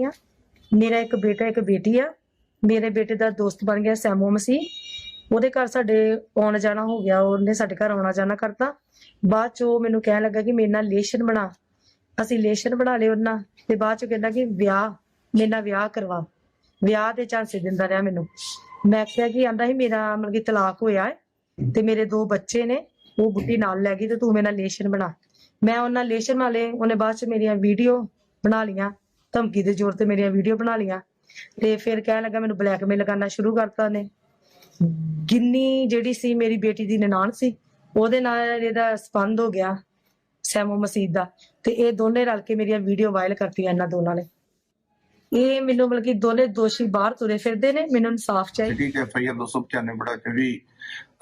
ਆ। ਮੇਰਾ ਇੱਕ ਬੇਟਾ, ਇੱਕ ਬੇਟੀ ਆ। ਮੇਰੇ ਬੇਟੇ ਦਾ ਦੋਸਤ ਬਣ ਗਿਆ ਸੈਮੋ ਮਸੀ ਉਹਦੇ ਘਰ ਸਾਡੇ ਆਉਣ ਜਾਣਾ ਹੋ ਗਿਆ, ਉਹਨੇ ਸਾਡੇ ਘਰ ਆਉਣਾ ਜਾਣਾ ਕਰਤਾ। ਬਾਅਦ ਚ ਉਹ ਮੈਨੂੰ ਕਹਿਣ ਲੱਗਾ ਕਿ ਮੇਰੇ ਨਾਲ ਰਿਲੇਸ਼ਨ ਬਣਾ। ਅਸੀਂ ਰਿਲੇਸ਼ਨ ਬਣਾ ਲਏ ਉਹਨਾਂ, ਤੇ ਬਾਅਦ ਚ ਕਹਿੰਦਾ ਕਿ ਵਿਆਹ, ਮੇਰੇ ਨਾਲ ਵਿਆਹ ਕਰਵਾ। ਵਿਆਹ ਦੇ ਝਾਂਸੇ ਦਿੰਦਾ ਰਿਹਾ ਮੈਨੂੰ। ਮੈਂ ਕਿਹਾ ਕਿ ਆਂਦਾ ਸੀ ਮੇਰਾ ਮਤਲਬ ਕਿ ਤਲਾਕ ਹੋਇਆ ਹੈ, ਤੇ ਮੇਰੇ ਦੋ ਬੱਚੇ ਨੇ, ਉਹ ਬੁੱਢੀ ਨਾਲ ਲੈ ਗਈ ਤੇ ਤੂੰ ਮੇਰੇ ਨਾਲ ਰਿਲੇਸ਼ਨ ਬਣਾ। ਮੈਂ ਉਹਨਾਂ ਨਾਲ ਰਿਲੇਸ਼ਨ ਬਣਾ ਉਹਨੇ ਬਾਅਦ ਚ ਮੇਰੀਆਂ ਵੀਡੀਓ ਬਣਾ ਲੀਆਂ ਧਮਕੀ ਦੇ ਜ਼ੋਰ ਤੇ ਮੇਰੀਆਂ ਵੀਡੀਓ ਬਣਾ ਲੀਆਂ ਤੇ ਫਿਰ ਕਹਿਣ ਲੱਗਾ ਮੈਨੂੰ ਬਲੈਕਮੇਲ ਕਰਨਾ ਸ਼ੁਰੂ ਕਰਤਾ ਉਹਨੇ। ਗਿੰਨੀ ਜਿਹੜੀ ਸੀ ਮੇਰੀ ਬੇਟੀ ਦੀ ਨਨਾਣ ਸੀ, ਉਹਦੇ ਨਾਲ ਇਹਦਾ ਸੰਬੰਧ ਹੋ ਗਿਆ ਸੈਮੋ ਮਸੀਦ ਦਾ। ਤੇ ਇਹ ਦੋਨੇ ਰਲ ਕੇ ਮੇਰੀਆਂ ਵੀਡੀਓ ਵਾਇਰਲ ਕਰਤੀਆਂ ਇਹਨਾਂ ਦੋਨਾਂ ਨੇ। ਇਹ ਮੈਨੂੰ ਮਤਲਬ ਕਿ ਦੋਨੇ ਦੋਸ਼ੀ ਬਾਹਰ ਤੁਰੇ ਫਿਰਦੇ ਨੇ, ਮੈਨੂੰ ਇਨਸਾਫ ਚਾਹੀਦਾ ਸਿਟੀ ਐਫ ਆਈ 295 ਬੜਾ 24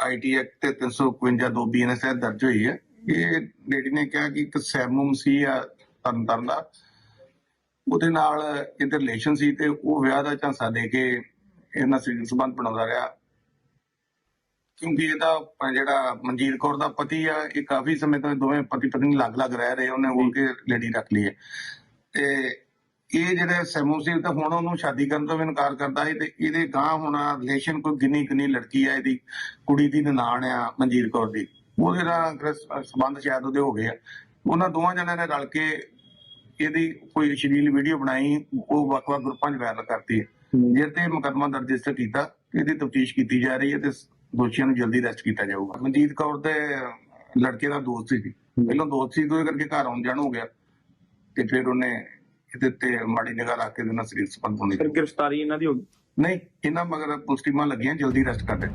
ਆਈਟੀ ਐਕਟ ਤੇ 351 ਦੋ ਬੀਐਨਐਸ ਦਰਜ ਹੋਈ ਹੈ। ਇਹ ਲੇਡੀ ਨੇ ਕਿਹਾ ਕਿ ਇੱਕ ਸੈਮੂਮ ਸੀ ਆ ਤਰਨਤਾਰਨ ਦਾ। ਉਹਦੇ ਨਾਲ ਇਹਦੇ ਰਿਲੇਸ਼ਨ ਸੀ ਤੇ ਉਹ ਵਿਆਹ ਦਾ ਝਾਂਸਾ ਦੇ ਕੇ ਇਹਨਾਂ ਸਰੀਰਕ ਸੰਬੰਧ ਬਣਾਉਂਦਾ ਰਿਹਾ। ਕਿਉਂਕਿ ਇਹਦਾ ਜਿਹੜਾ ਮਨਜੀਤ ਕੌਰ ਦਾ ਪਤੀ ਆ ਇਹ ਕਾਫੀ ਸਮੇਂ ਤੋਂ ਦੋਵੇਂ ਪਤੀ ਪਤਨੀ ਲੱਗ-ਲੱਗ ਰਹਿ ਰਹੇ ਉਹਨੇ ਹੋਰ ਕੇ ਲੇਡੀ ਰੱਖ ਲਈ ਹੈ। ਤੇ ਇਹ ਜਿਹੜੇ ਸੈਮੂ ਸੀ ਤਾਂ ਹੁਣ ਉਹਨੂੰ ਸ਼ਾਦੀ ਕਰਨ ਤੋਂ ਵੀ ਇਨਕਾਰ ਕਰਦਾ ਸੀ ਤੇ ਇਹਦੇ ਗਾਂ ਹੁਣ ਰਿਲੇਸ਼ਨ ਕੋਈ ਗਿੰਨੀ ਗਿੰਨੀ ਲੜਕੀ ਆ ਇਹਦੀ ਕੁੜੀ ਦੀ ਨਨਾਣ ਆ ਮਨਜੀਤ ਕੌਰ ਦੀ। ਉਹਦੇ ਨਾਲ ਸੰਬੰਧ ਸ਼ਾਇਦ ਉਹਦੇ ਹੋ ਗਏ ਆ। ਉਹਨਾਂ ਦੋਵਾਂ ਜਣਿਆਂ ਨੇ ਰਲ ਕੇ ਇਹਦੀ ਕੋਈ ਅਸ਼ਲੀਲ ਵੀਡੀਓ ਬਣਾਈ ਉਹ ਵੱਖ-ਵੱਖ ਗਰੁੱਪਾਂ 'ਚ ਵਾਇਰਲ ਕਰਤੀ ਜਿਹਦੇ ਤੇ ਮੁਕੱਦਮਾ ਦਰਜ ਰਜਿਸਟਰ ਕੀਤਾ ਇਹਦੀ ਤਫਤੀਸ਼ ਕੀਤੀ ਜਾ ਰਹੀ ਹੈ ਤੇ ਦੋਸ਼ੀਆਂ ਨੂੰ ਜਲਦੀ ਅਰੈਸਟ ਕੀਤਾ ਜਾਊਗਾ। ਮਨਜੀਤ ਕੌਰ ਦੇ ਲੜਕੇ ਦਾ ਦੋਸਤ ਸੀ। ਪਹਿਲਾਂ ਦੋਸਤ ਸੀ ਦੋਏ ਕਰਕੇ ਘਰ ਆਉਣ ਜਾਣ ਹੋ ਗਿਆ ਤੇ ਫਿਰ ਉਹਨੇ ਇਹਦੇ ਤੇ ਮਾੜੀ ਨਿਗਾਹ ਰੱਖ ਕੇ ਨਾਲ ਸਰੀਰ ਸੰਬੰਧ ਹੋਣੇ ਫਿਰ ਗ੍ਰਿਫਤਾਰੀ ਇਹਨਾਂ ਦੀ ਹੋ ਗਈ? ਨਹੀਂ ਇਹਨਾਂ ਮਗਰ ਪੁਲਿਸ ਟੀਮਾਂ ਲੱਗੀਆਂ ਜਲਦੀ ਅਰੈਸਟ ਕਰ ਦੇ